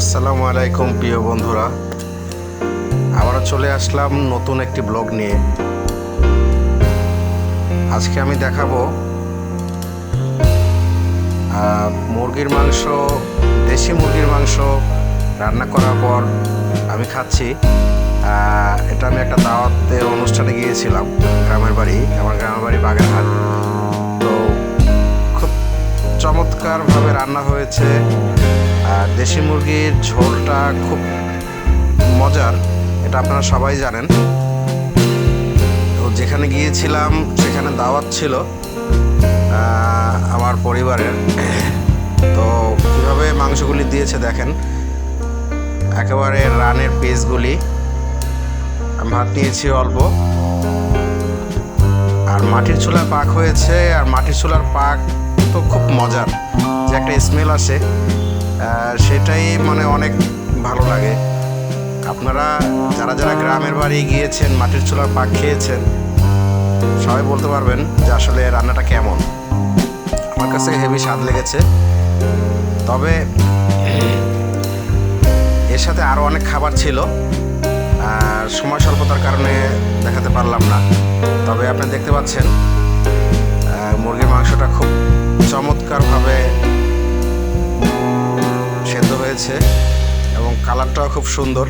আসসালামু আলাইকুম, প্রিয় বন্ধুরা। আবারও চলে আসলাম নতুন একটি ব্লগ নিয়ে। আজকে আমি দেখাবো মুরগির মাংস, দেশি মুরগির মাংস রান্না করার পর আমি খাচ্ছি। এটা আমি একটা দাওয়াতের অনুষ্ঠানে গিয়েছিলাম, গ্রামের বাড়ি, আমার গ্রামের বাড়ি বাগেরহাট। তো খুব চমৎকারভাবে রান্না হয়েছে। দেশি মুরগির ঝোলটা খুব মজার, এটা আপনারা সবাই জানেন। তো যেখানে গিয়েছিলাম, সেখানে দাওয়াত ছিল আমার পরিবারের। তো কীভাবে মাংসগুলি দিয়েছে দেখেন। একেবারে রানের পিসগুলি আমি ভাত নিয়েছি অল্প। আর মাটির চুলার পাক হয়েছে, আর মাটির চুলার পাক তো খুব মজার, যে একটা স্মেল আসে। সেটাই মানে অনেক ভালো লাগে। আপনারা যারা যারা গ্রামের বাড়ি গিয়েছেন, মাটির চুলার পাক খেয়েছেন, সবাই বলতে পারবেন যে আসলে রান্নাটা কেমন। আমার কাছে হেভি স্বাদ লেগেছে। তবে এর সাথে আরও অনেক খাবার ছিল। সময় স্বল্পতার কারণে দেখাতে পারলাম না। তবে আপনি দেখতে পাচ্ছেন মুরগির মাংসটা খুব চমৎকারভাবে হয়েছে এবং কালারটাও খুব সুন্দর।